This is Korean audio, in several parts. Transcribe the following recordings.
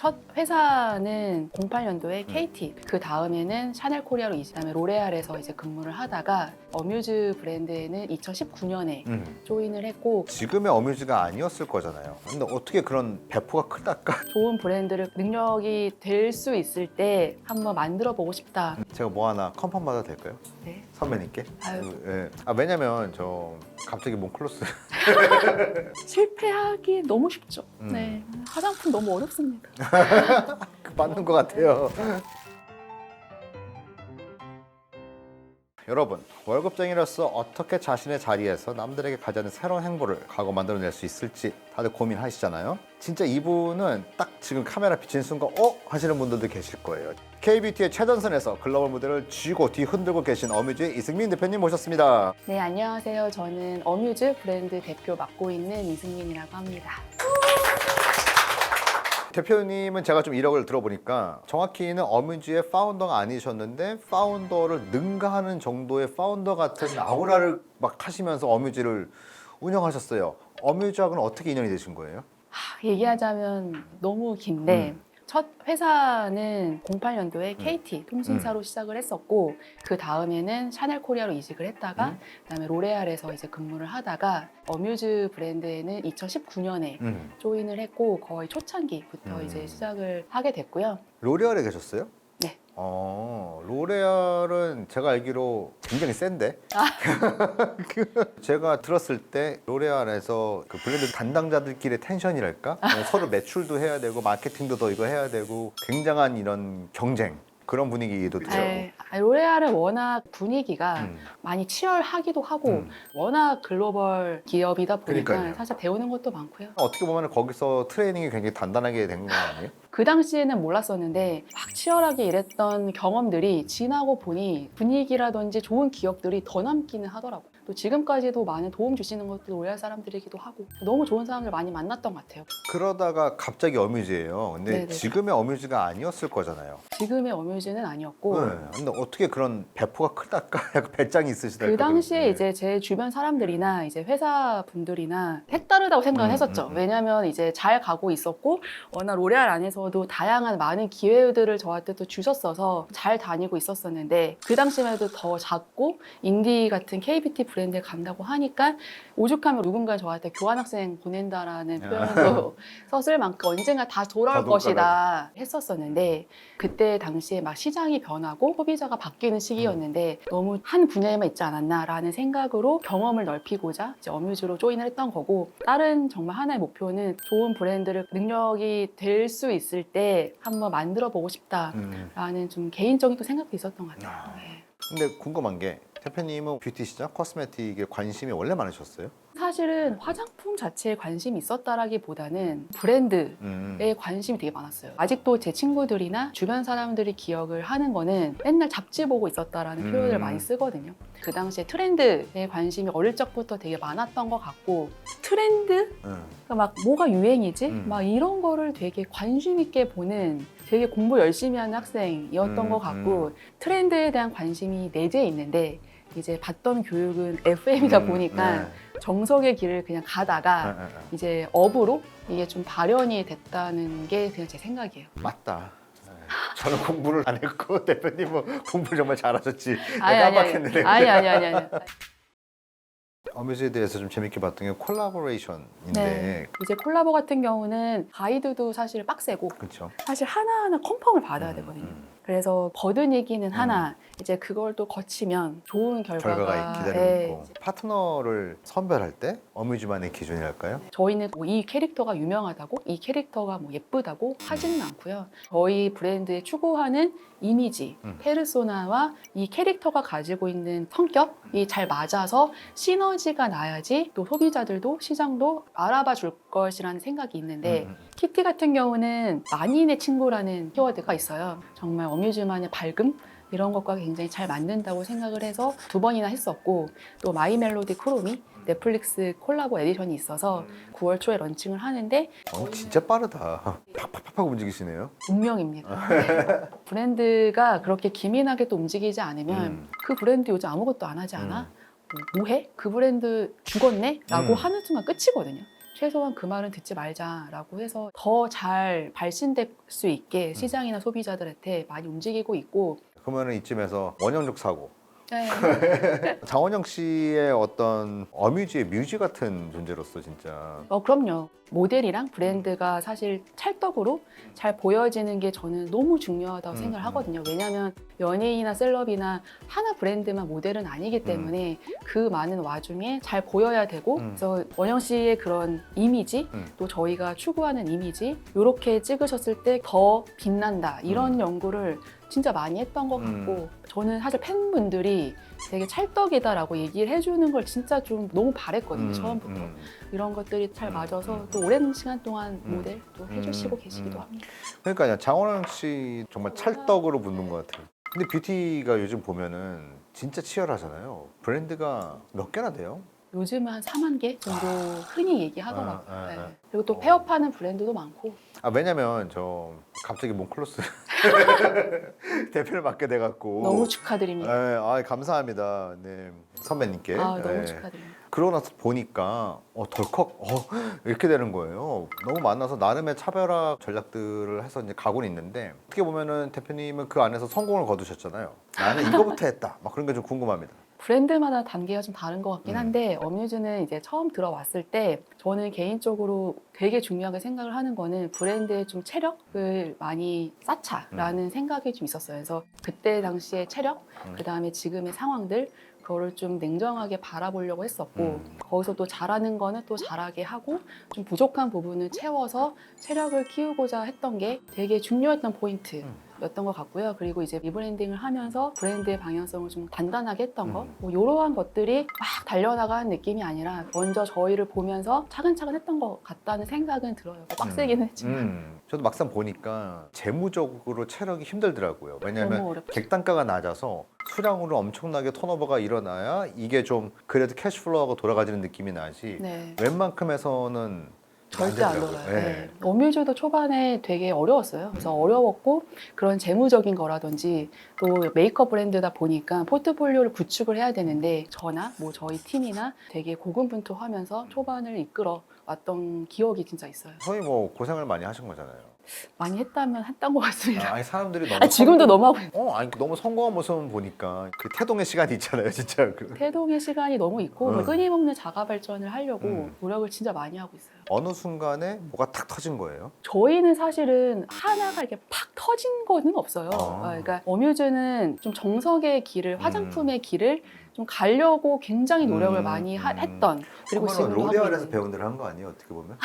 첫 회사는 08년도에 음. KT, 그 다음에는 샤넬 코리아로 이직, 그다음에 로레알에서 이제 근무를 하다가 어뮤즈 브랜드에는 2019년에 음. 조인을 했고 지금의 어뮤즈가 아니었을 거잖아요. 근데 어떻게 그런 배포가 크다까? 좋은 브랜드를 능력이 될 수 있을 때 한번 만들어 보고 싶다. 제가 뭐 하나 컨펌 받아도 될까요? 네. 선배님께? 아유. 그, 예. 아 왜냐면 저 갑자기 몬클로스 실패하기 너무 쉽죠. 음. 네. 화장품 너무 어렵습니다. 그 맞는 것 같아요. 여러분 월급쟁이로서 어떻게 자신의 자리에서 남들에게 가지 않는 새로운 행보를 과거 만들어낼 수 있을지 다들 고민하시잖아요. 진짜 이분은 딱 지금 카메라 비친 순간 어 하시는 분들도 계실 거예요. KBT의 최전선에서 글로벌 무대를 쥐고 뒤흔들고 계신 어뮤즈의 이승민 대표님 모셨습니다. 네, 안녕하세요. 저는 어뮤즈 브랜드 대표 맡고 있는 이승민이라고 합니다. 대표님은 제가 좀 이력을 들어보니까 정확히는 어뮤즈의 파운더가 아니셨는데 파운더를 능가하는 정도의 파운더 같은 아우라를 막 하시면서 어뮤즈를 운영하셨어요. 어뮤즈하고는 어떻게 인연이 되신 거예요? 하, 얘기하자면 너무 긴데 음. 첫 회사는 08년도에 KT 통신사로 시작을 했었고 그 다음에는 샤넬 코리아로 이직을 했다가 음. 그다음에 로레알에서 이제 근무를 하다가 어뮤즈 브랜드에는 2019년에 음. 조인을 했고 거의 초창기부터 음. 이제 시작을 하게 됐고요. 로레알에 계셨어요? 네. 어, 로레알은 제가 알기로 굉장히 센데. 그 제가 들었을 때 로레알에서 그 브랜드 담당자들끼리의 텐션이랄까? 서로 매출도 해야 되고 마케팅도 더 이거 해야 되고 굉장한 이런 경쟁 그런 분위기도 들죠. 네, 로레알은 워낙 분위기가 음. 많이 치열하기도 하고 음. 워낙 글로벌 기업이다 보니까 그러니까요. 사실 배우는 것도 많고요. 어떻게 보면 거기서 트레이닝이 굉장히 단단하게 된 거 아니에요? 그 당시에는 몰랐었는데 막 치열하게 일했던 경험들이 지나고 보니 분위기라든지 좋은 기억들이 더 남기는 하더라고요. 또 지금까지도 많은 도움 주시는 것도 로얄 사람들이기도 하고 너무 좋은 사람들 많이 만났던 것 같아요. 그러다가 갑자기 어뮤즈예요. 근데 네네. 지금의 어뮤즈가 아니었을 거잖아요. 지금의 어뮤즈는 아니었고 네. 근데 어떻게 그런 배포가 크다까? 약간 배짱이 있으시다. 그 당시에 이제 제 주변 사람들이나 이제 회사 분들이나 색다르다고 생각을 음, 했었죠. 음, 음. 왜냐하면 이제 잘 가고 있었고 워낙 로레알 안에서도 다양한 많은 기회들을 저한테 또 주셨어서 잘 다니고 있었었는데 그 당시만 해도 더 작고 인디 같은 KBT 브랜드에 간다고 하니까 오죽하면 누군가 저한테 교환학생 보낸다라는 표현도 썼을 만큼 언젠가 다 돌아올 다 것이다 했었었는데 그때 당시에 막 시장이 변하고 소비자가 바뀌는 시기였는데 너무 한 분야에만 있지 않았나라는 생각으로 경험을 넓히고자 이제 어뮤즈로 조인을 했던 거고 다른 정말 하나의 목표는 좋은 브랜드를 능력이 될 수 있을 때 한번 만들어 보고 싶다라는 음. 좀 개인적인 또 생각도 있었던 것 같아요. 아. 네. 근데 궁금한 게 대표님은 뷰티 시장, 코스메틱에 관심이 원래 많으셨어요? 사실은 화장품 자체에 관심이 있었다라기보다는 브랜드 음. 에 관심이 되게 많았어요. 아직도 제 친구들이나 주변 사람들이 기억을 하는 거는 맨날 잡지 보고 있었다라는 음. 표현을 많이 쓰거든요. 그 당시에 트렌드에 관심이 어릴 적부터 되게 많았던 것 같고 트렌드? 음. 그러니까 막 뭐가 유행이지? 음. 막 이런 거를 되게 관심 있게 보는 되게 공부 열심히 하는 학생이었던 음, 것 같고 트렌드에 대한 관심이 내재해 있는데 이제 받던 교육은 FM이다 음, 보니까 네. 정석의 길을 그냥 가다가 아, 아, 아. 이제 업으로 이게 좀 발현이 됐다는 게 그냥 제 생각이에요. 맞다. 네. 저는 공부를 안 했고 대표님은 공부 정말 잘하셨지. 아니 아니 깜빡했는데. 아니 아니 아니 아니. 어뮤즈에 대해서 좀 재밌게 봤던 게 콜라보레이션인데 네. 이제 콜라보 같은 경우는 가이드도 사실 빡세고 그렇죠. 사실 하나하나 컨펌을 받아야 되거든요. 그래서 버든 얘기는 하나 이제 그걸 또 거치면 좋은 결과가, 결과가 기다리고 예, 있고 파트너를 선별할 때 어뮤즈만의 기준이랄까요? 저희는 뭐이 캐릭터가 유명하다고 이 캐릭터가 뭐 예쁘다고 하지는 않고요. 저희 브랜드에 추구하는 이미지, 음. 페르소나와 이 캐릭터가 가지고 있는 성격이 잘 맞아서 시너지가 나야지 또 소비자들도 시장도 알아봐 줄 것이라는 생각이 있는데 음, 음. 키티 같은 경우는 만인의 친구라는 키워드가 있어요. 정말 어뮤즈만의 밝음 이런 것과 굉장히 잘 맞는다고 생각을 해서 두 번이나 했었고 또 마이 멜로디 크로미 넷플릭스 콜라보 에디션이 있어서 9월 초에 런칭을 하는데 어, 진짜 빠르다. 팍팍팍팍 움직이시네요. 운명입니다. 네. 브랜드가 그렇게 기민하게 또 움직이지 않으면 음. 그 브랜드 요즘 아무것도 안 하지 않아? 음. 뭐, 뭐해? 그 브랜드 죽었네? 라고 음. 하는 순간 끝이거든요. 최소한 그 말은 듣지 말자라고 해서 더 잘 발신될 수 있게 시장이나 소비자들한테 많이 움직이고 있고 그러면은 이쯤에서 원형적 사고. 네. 장원영 씨의 어떤 어뮤지의 뮤지 같은 존재로서 진짜 어, 그럼요. 모델이랑 브랜드가 사실 찰떡으로 잘 보여지는 게 저는 너무 중요하다고 음, 생각을 음. 하거든요. 왜냐하면 연예인이나 셀럽이나 하나 브랜드만 모델은 아니기 때문에 그 많은 와중에 잘 보여야 되고 음. 그래서 원영 씨의 그런 이미지 음. 또 저희가 추구하는 이미지 이렇게 찍으셨을 때 더 빛난다 이런 음. 연구를 진짜 많이 했던 것 음. 같고 저는 사실 팬분들이 되게 찰떡이다라고 얘기를 해주는 걸 진짜 좀 너무 바랬거든요 음, 처음부터 음. 이런 것들이 잘 음, 맞아서 음. 또 오랜 시간 동안 음. 모델도 해주시고 음, 계시기도 음. 합니다. 그러니까요 장원영 씨 정말 찰떡으로 붙는 것 같아요. 근데 뷰티가 요즘 보면은 진짜 치열하잖아요. 브랜드가 몇 개나 돼요? 요즘은 한 4만 개 정도 흔히 얘기하더라고요. 아, 아, 네. 아. 그리고 또 어. 폐업하는 브랜드도 많고 아 왜냐면 저 갑자기 몬클로스 대표를 맡게 돼갖고 너무 네, 축하드립니다. 아 감사합니다. 네 선배님께. 아, 너무 네. 축하드립니다. 그러고 나서 보니까 어, 덜컥 어, 이렇게 되는 거예요. 너무 만나서 나름의 차별화 전략들을 해서 이제 가고는 있는데 어떻게 보면은 대표님은 그 안에서 성공을 거두셨잖아요. 나는 이거부터 했다. 막 그런 게 좀 궁금합니다. 브랜드마다 단계가 좀 다른 것 같긴 음. 한데 어뮤즈는 이제 처음 들어왔을 때 저는 개인적으로 되게 중요하게 생각을 하는 거는 브랜드의 좀 체력을 많이 쌓자라는 생각이 좀 있었어요. 그래서 그때 당시의 체력, 음. 그 다음에 지금의 상황들 그거를 좀 냉정하게 바라보려고 했었고 음. 거기서 또 잘하는 거는 또 잘하게 하고 좀 부족한 부분을 채워서 체력을 키우고자 했던 게 되게 중요했던 포인트 였던 것 같고요. 그리고 이제 리브랜딩을 하면서 브랜드의 방향성을 좀 단단하게 했던 거, 음. 뭐 이러한 것들이 막 달려나가는 느낌이 아니라 먼저 저희를 보면서 차근차근 했던 것 같다는 생각은 들어요. 빡세기는 했지만 음. 저도 막상 보니까 재무적으로 체력이 힘들더라고요. 왜냐하면 어렵죠. 객단가가 낮아서 수량으로 엄청나게 턴오버가 일어나야 이게 좀 그래도 캐시플로우가 돌아가지는 느낌이 나지. 네. 웬만큼에서는 절대 안 되더라고요. 돌아요. 네. 네. 어뮤즈도 초반에 되게 어려웠어요. 그래서 어려웠고 그런 재무적인 거라든지 또 메이크업 브랜드다 보니까 포트폴리오를 구축을 해야 되는데 저나 뭐 저희 팀이나 되게 고군분투하면서 초반을 이끌어 왔던 기억이 진짜 있어요. 거의 뭐 고생을 많이 하신 거잖아요. 많이 했다면 했던 것 같습니다. 아, 아니 사람들이 너무 아, 지금도 너무 하고 있어요. 어, 아니 너무 성공한 모습을 보니까 그 태동의 시간이 있잖아요, 진짜. 그 태동의 시간이 너무 있고 음. 끊임없는 자가 발전을 하려고 음. 노력을 진짜 많이 하고 있어요. 어느 순간에 뭐가 탁 터진 거예요. 저희는 사실은 하나가 이렇게 팍 터진 거는 없어요. 아. 어, 그러니까 어뮤즈는 좀 정석의 길을 화장품의 길을 좀 가려고 굉장히 노력을 음, 많이 하- 음. 했던 그리고 지금 로데알에서 배운 대로 한 거 아니에요, 어떻게 보면?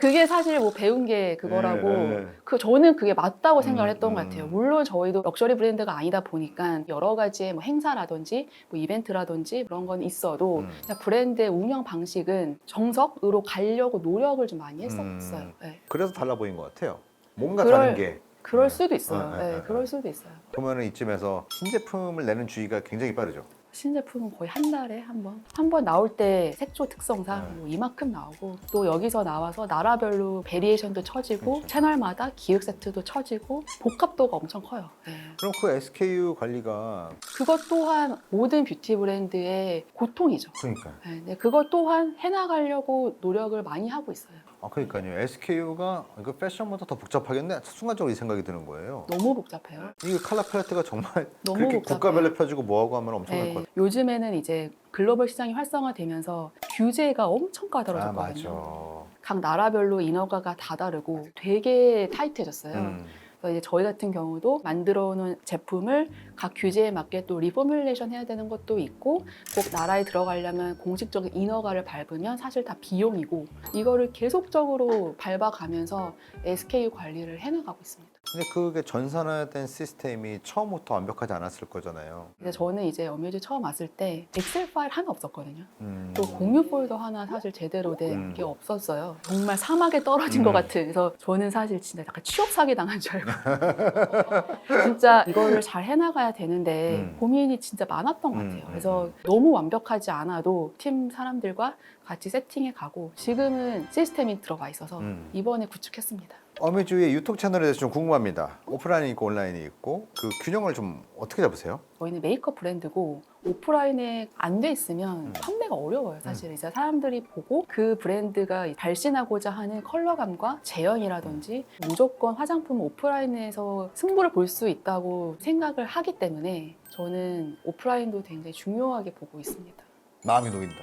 그게 사실 뭐 배운 게 그거라고 네, 네. 그 저는 그게 맞다고 생각을 음, 했던 음. 것 같아요. 물론 저희도 럭셔리 브랜드가 아니다 보니까 여러 가지의 뭐 행사라든지 뭐 이벤트라든지 그런 건 있어도 음. 브랜드의 운영 방식은 정석으로 가려고 노력을 좀 많이 했었어요. 음. 네. 그래서 달라 보인 것 같아요. 뭔가 그럴- 다른 게. 그럴 네. 수도 있어요. 네, 네, 네, 네, 그럴 네. 수도 있어요. 그러면은 이쯤에서 신제품을 내는 주의가 굉장히 빠르죠. 신제품은 거의 한 달에 한 번. 한 번 나올 때 색조 특성상 네. 뭐 이만큼 나오고 또 여기서 나와서 나라별로 베리에이션도 쳐지고 그렇죠. 채널마다 기획 세트도 쳐지고 복합도가 엄청 커요. 네. 그럼 그 SKU 관리가 그것 또한 모든 뷰티 브랜드의 고통이죠. 그러니까. 네, 네, 그것 또한 해나가려고 노력을 많이 하고 있어요. 아 그러니까요. SKU가 이거 패션보다 더 복잡하겠네. 순간적으로 이 생각이 드는 거예요. 너무 복잡해요. 이게 컬러 팔레트가 정말 너무 그렇게 복잡해요. 국가별로 펴주고 뭐하고 하면 엄청날 네, 것 같아요. 요즘에는 이제 글로벌 시장이 활성화되면서 규제가 엄청 아 까다로워졌거든요. 맞아. 각 나라별로 인허가가 다 다르고 되게 타이트해졌어요. 음. 그래서 이제 저희 같은 경우도 만들어 놓은 제품을 각 규제에 맞게 또 리포뮬레이션 해야 되는 것도 있고 꼭 나라에 들어가려면 공식적인 인허가를 밟으면 사실 다 비용이고 이거를 계속적으로 밟아가면서 SKU 관리를 해나가고 있습니다. 근데 그게 전산화된 시스템이 처음부터 완벽하지 않았을 거잖아요. 근데 저는 이제 어뮤즈 처음 왔을 때 엑셀 파일 하나 없었거든요. 음. 또 공유 폴더 하나 사실 제대로 된 음. 게 없었어요. 정말 사막에 떨어진 음. 것 같은. 그래서 저는 사실 진짜 약간 취업 사기 당한 줄 알고. 진짜 이거를 잘 해나가야 되는데 음. 고민이 진짜 많았던 것 음, 같아요. 음, 그래서 음. 너무 완벽하지 않아도 팀 사람들과 같이 세팅해 가고 지금은 시스템이 들어가 있어서 음. 이번에 구축했습니다. 어미주의 유튜브 채널에 대해서 좀 궁금합니다. 오프라인이 있고 온라인이 있고 그 균형을 좀 어떻게 잡으세요? 저희는 메이크업 브랜드고 오프라인에 안 돼 있으면 음. 판매가 어려워요. 사실 이제 사람들이 보고 그 브랜드가 발신하고자 하는 컬러감과 제형이라든지 무조건 화장품 오프라인에서 승부를 볼 수 있다고 생각을 하기 때문에 저는 오프라인도 굉장히 중요하게 보고 있습니다. 마음이 놓인다.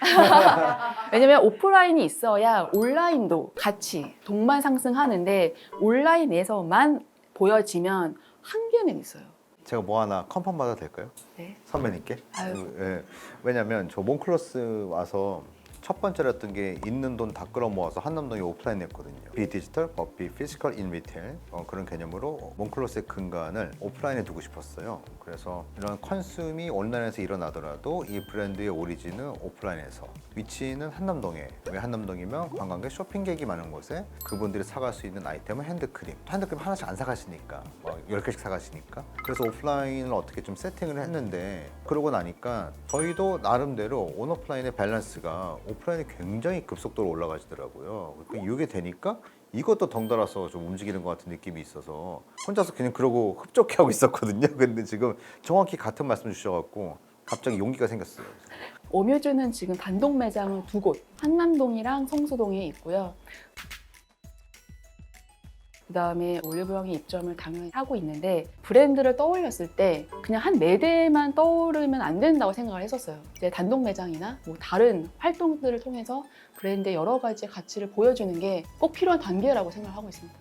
왜냐면 오프라인이 있어야 온라인도 같이 동반 상승하는데 온라인에서만 보여지면 한계는 있어요. 제가 뭐 하나 컨펌 받아도 될까요? 네. 선배님께? 아유. 예. 왜냐면 저 몬클로스 와서 첫 번째로 했던 게 있는 돈 다 끌어 모아서 한남동에 오프라인 냈거든요. 비 디지털, 법비 피지컬 인 리테일 어, 그런 개념으로 몬클로스의 근간을 오프라인에 두고 싶었어요. 그래서 이런 컨슘이 온라인에서 일어나더라도 이 브랜드의 오리진은 오프라인에서 위치는 한남동에 왜 한남동이면 관광객 쇼핑객이 많은 곳에 그분들이 사갈 수 있는 아이템은 핸드크림 핸드크림 하나씩 안 사가시니까 뭐 10개씩 사가시니까 그래서 오프라인을 어떻게 좀 세팅을 했는데 그러고 나니까 저희도 나름대로 온오프라인의 밸런스가 오프라인이 굉장히 급속도로 올라가시더라고요. 그러니까 이게 되니까 이것도 덩달아서 좀 움직이는 것 같은 느낌이 있어서 혼자서 그냥 그러고 흡족해 하고 있었거든요. 근데 지금 정확히 같은 말씀 주셔갖고 갑자기 용기가 생겼어요. 오뮤즈는 지금 단독 매장은 두 곳, 한남동이랑 성수동에 있고요. 그 다음에 올리브영에 입점을 당연히 하고 있는데 브랜드를 떠올렸을 때 그냥 한네 대만 떠오르면 안 된다고 생각을 했었어요. 이제 단독 매장이나 뭐 다른 활동들을 통해서 브랜드의 여러 가지 가치를 보여주는 게 꼭 필요한 단계라고 생각을 하고 있습니다.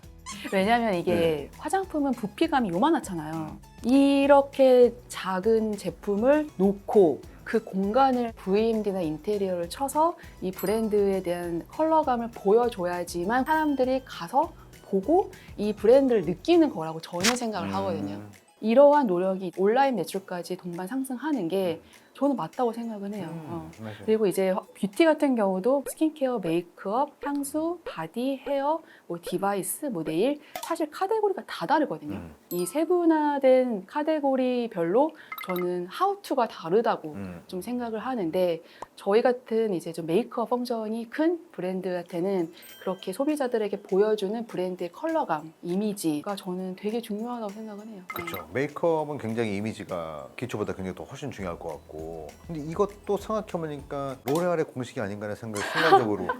왜냐하면 이게 네. 화장품은 부피감이 요만하잖아요. 이렇게 작은 제품을 놓고 그 공간을 VMD나 인테리어를 쳐서 이 브랜드에 대한 컬러감을 보여줘야지만 사람들이 가서 보고 이 브랜드를 느끼는 거라고 저는 생각을 하거든요. 음. 이러한 노력이 온라인 매출까지 동반 상승하는 게 저는 맞다고 생각은 해요. 어. 음, 맞아요. 그리고 이제 뷰티 같은 경우도 스킨케어, 메이크업, 향수, 바디, 헤어, 뭐 디바이스, 뭐 네일 사실 카테고리가 다 다르거든요. 음, 이 세분화된 카테고리별로 저는 하우투가 다르다고 음. 좀 생각을 하는데 저희 같은 이제 좀 메이크업 펑션이 큰 브랜드한테는 그렇게 소비자들에게 보여주는 브랜드의 컬러감, 이미지가 저는 되게 중요하다고 생각을 해요. 네. 그렇죠. 메이크업은 굉장히 이미지가 기초보다 굉장히 더 훨씬 중요할 것 같고. 근데 이것도 생각해보니까 로레알의 공식이 아닌가 하는 생각이 순간적으로.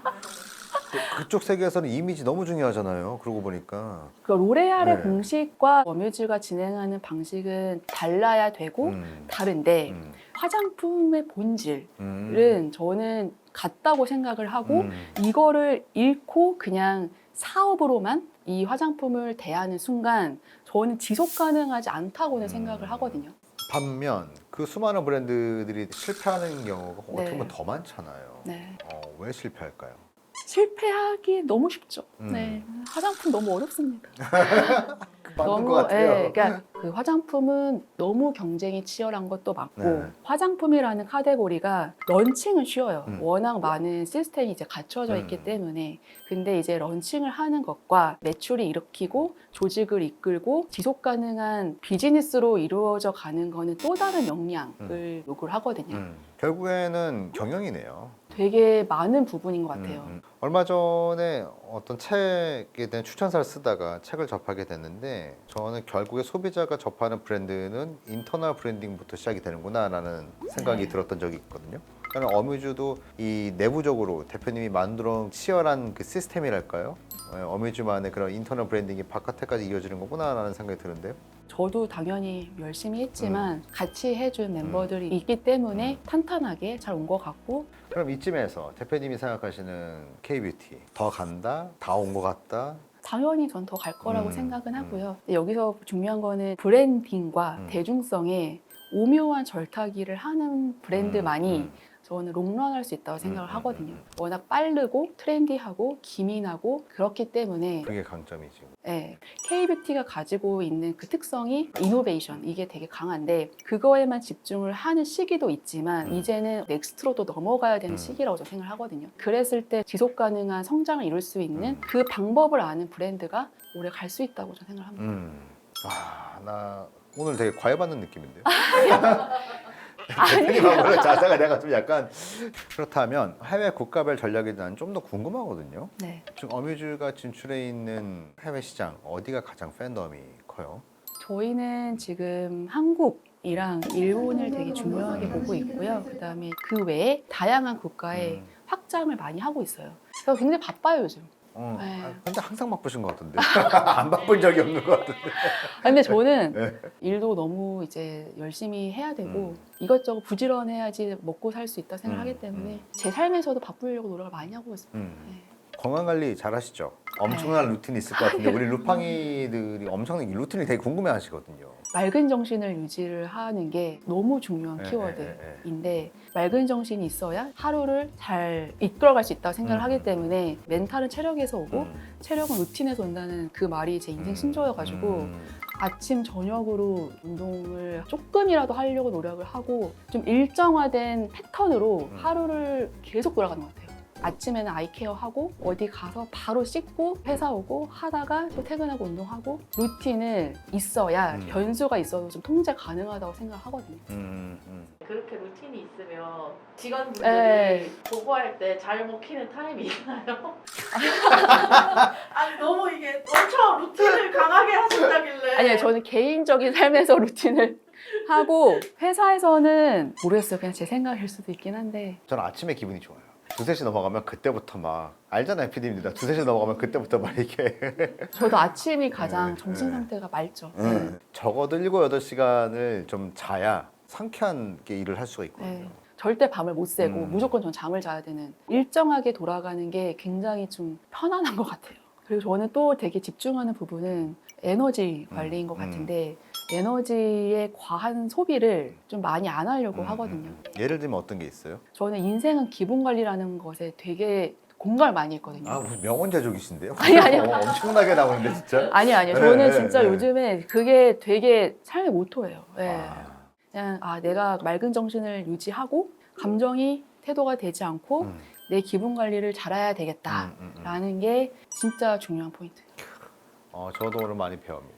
그- 그쪽 세계에서는 이미지 너무 중요하잖아요. 그러고 보니까. 그 로레알의 네. 공식과 워뮤즈가 진행하는 방식은 달라야 되고 음, 다른데 음, 화장품의 본질은 음, 저는 같다고 생각을 하고 음. 이거를 잃고 그냥 사업으로만 이 화장품을 대하는 순간 저는 지속 가능하지 않다고는 음. 생각을 하거든요. 반면 그 수많은 브랜드들이 실패하는 경우가 어떻게 네. 보면 더 많잖아요. 네. 어, 왜 실패할까요? 실패하기 너무 쉽죠. 음. 네. 화장품 너무 어렵습니다. 맞는 것 같아요. 예, 그러니까 그 화장품은 너무 경쟁이 치열한 것도 맞고 네. 화장품이라는 카테고리가 런칭은 쉬워요. 음. 워낙 많은 시스템이 이제 갖춰져 있기 음. 때문에 근데 이제 런칭을 하는 것과 매출이 일으키고 조직을 이끌고 지속 가능한 비즈니스로 이루어져 가는 거는 또 다른 역량을 요구를 하거든요. 음, 결국에는 경영이네요. 되게 많은 부분인 것 같아요. 음, 음. 얼마 전에 어떤 책에 대한 추천사를 쓰다가 책을 접하게 됐는데 저는 결국에 소비자가 접하는 브랜드는 인터널 브랜딩부터 시작이 되는구나라는 생각이 네. 들었던 적이 있거든요. 그러니까 어뮤즈도 이 내부적으로 대표님이 만들어 치열한 그 시스템이랄까요? 어, 어뮤즈만의 그런 인터널 브랜딩이 바깥에까지 이어지는 거구나라는 생각이 드는데요. 저도 당연히 열심히 했지만 같이 해준 멤버들이 음. 있기 때문에 탄탄하게 잘 온 것 같고 그럼 이쯤에서 대표님이 생각하시는 K-뷰티 더 간다, 다 온 것 같다. 당연히 전 더 갈 거라고 음, 생각은 음. 하고요. 여기서 중요한 거는 브랜딩과 음. 대중성에 오묘한 절타기를 하는 브랜드만이 음, 저는 롱런할 수 있다고 생각을 음, 음, 하거든요. 음. 워낙 빠르고 트렌디하고 기민하고 그렇기 때문에 그게 강점이지. 예, K-뷰티가 가지고 있는 그 특성이 이노베이션 이게 되게 강한데 그거에만 집중을 하는 시기도 있지만 음. 이제는 넥스트로도 넘어가야 되는 음. 시기라고 저는 생각을 하거든요. 그랬을 때 지속 가능한 성장을 이룰 수 있는 음. 그 방법을 아는 브랜드가 오래 갈 수 있다고 저는 생각을 합니다. 음. 아, 나 오늘 되게 과외받는 느낌인데요. 대표님하고는 자세가 내가 좀 약간 그렇다면 해외 국가별 전략에 대한 좀 더 궁금하거든요. 네. 지금 어뮤즈가 진출해 있는 해외 시장 어디가 가장 팬덤이 커요? 저희는 지금 한국 이랑 일본을 되게 중요하게 보고 있고요. 그다음에 그 외에 다양한 국가에 음. 확장을 많이 하고 있어요. 그래서 굉장히 바빠요 요즘. 어, 네. 아, 근데 항상 바쁘신 것 같은데 안 바쁜 적이 없는 것 같은데. 아, 근데 저는 네. 일도 너무 이제 열심히 해야 되고 음. 이것저것 부지런해야지 먹고 살 수 있다 생각하기 음, 때문에 음. 제 삶에서도 바쁘려고 노력을 많이 하고 있습니다. 음. 네. 건강 관리 잘 하시죠? 엄청난 루틴이 있을 것 같은데 우리 루팡이들이 엄청난 이 루틴을 되게 궁금해 하시거든요. 맑은 정신을 유지를 하는 게 너무 중요한 네, 네, 키워드인데 맑은 정신이 있어야 하루를 잘 이끌어갈 수 있다고 생각을 음. 하기 때문에 멘탈은 체력에서 오고 음. 체력은 루틴에서 온다는 그 말이 제 인생 신조여가지고 음. 아침 저녁으로 운동을 조금이라도 하려고 노력을 하고 좀 일정화된 패턴으로 음. 하루를 계속 돌아가는 것 같아요. 아침에는 아이케어 하고 어디 가서 바로 씻고 회사 오고 하다가 또 퇴근하고 운동하고 루틴을 있어야 음. 변수가 있어도 좀 통제 가능하다고 생각하거든요. 음, 음. 그렇게 루틴이 있으면 직원분들이 네. 보고할 때 잘 먹히는 타임이 있나요? 아니 너무 이게 엄청 루틴을 강하게 하신다길래 아니요, 저는 개인적인 삶에서 루틴을 하고 회사에서는 모르겠어요. 그냥 제 생각일 수도 있긴 한데 저는 아침에 기분이 좋아요. 두세 시 넘어가면 그때부터 막 알잖아요, PD입니다. 두세 시 넘어가면 그때부터 막 이렇게 저도 아침이 가장 네, 정신 네. 상태가 맑죠. 음. 적어도 일곱 여덟 시간을 좀 자야 상쾌하게 일을 할 수가 있거든요. 네. 절대 밤을 못 새고 음. 무조건 전 잠을 자야 되는 일정하게 돌아가는 게 굉장히 좀 편안한 것 같아요. 그리고 저는 또 되게 집중하는 부분은 에너지 관리인 것 음. 같은데 에너지의 과한 소비를 좀 많이 안 하려고 음, 하거든요. 음. 예를 들면 어떤 게 있어요? 저는 인생은 기분 관리라는 것에 되게 공감을 많이 했거든요. 아 무슨 명언제조기신데요? 아니, 아니요. 어, 엄청나게 나오는데 진짜. 아니 아니요. 네, 저는 네, 진짜 네. 요즘에 그게 되게 삶의 모토예요. 네. 아, 그냥 아 내가 맑은 정신을 유지하고 감정이 태도가 되지 않고 음, 내 기분 관리를 잘해야 되겠다라는 음, 음, 음. 게 진짜 중요한 포인트. 어, 저도 오늘 많이 배웁니다.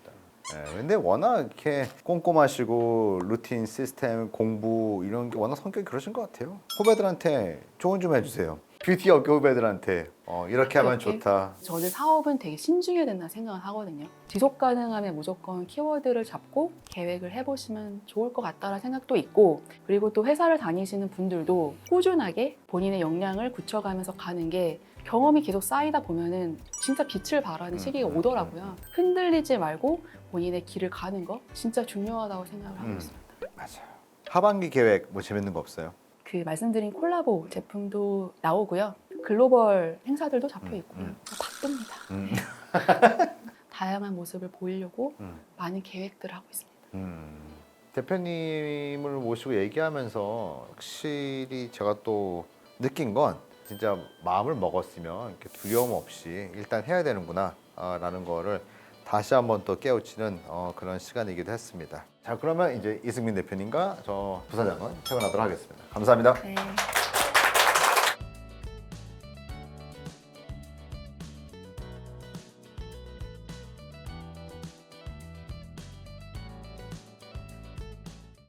네, 근데 워낙 이렇게 꼼꼼하시고 루틴, 시스템, 공부 이런 게 워낙 성격이 그러신 것 같아요. 후배들한테 조언 좀 해주세요. 뷰티 업계 후배들한테 어, 이렇게 하면 이렇게? 좋다. 저는 사업은 되게 신중해야 된다 생각을 하거든요. 지속 가능하면 무조건 키워드를 잡고 계획을 해보시면 좋을 것 같다는 생각도 있고 그리고 또 회사를 다니시는 분들도 꾸준하게 본인의 역량을 굳혀가면서 가는 게 경험이 계속 쌓이다 보면은 진짜 빛을 발하는 음, 시기가 음, 오더라고요. 흔들리지 말고 본인의 길을 가는 거 진짜 중요하다고 생각을 하고 음. 있습니다. 맞아요. 하반기 계획 뭐 재밌는 거 없어요? 그 말씀드린 콜라보 제품도 나오고요. 글로벌 행사들도 잡혀 음, 있고요. 음. 바쁩니다. 음. 다양한 모습을 보이려고 음. 많은 계획들을 하고 있습니다. 음. 대표님을 모시고 얘기하면서 확실히 제가 또 느낀 건 진짜 마음을 먹었으면 이렇게 두려움 없이 일단 해야 되는구나 아, 라는 거를 다시 한번 또 깨우치는 어, 그런 시간이기도 했습니다. 자 그러면 이제 이승민 대표님과 저 부사장은 퇴근하도록 하겠습니다. 감사합니다. 네.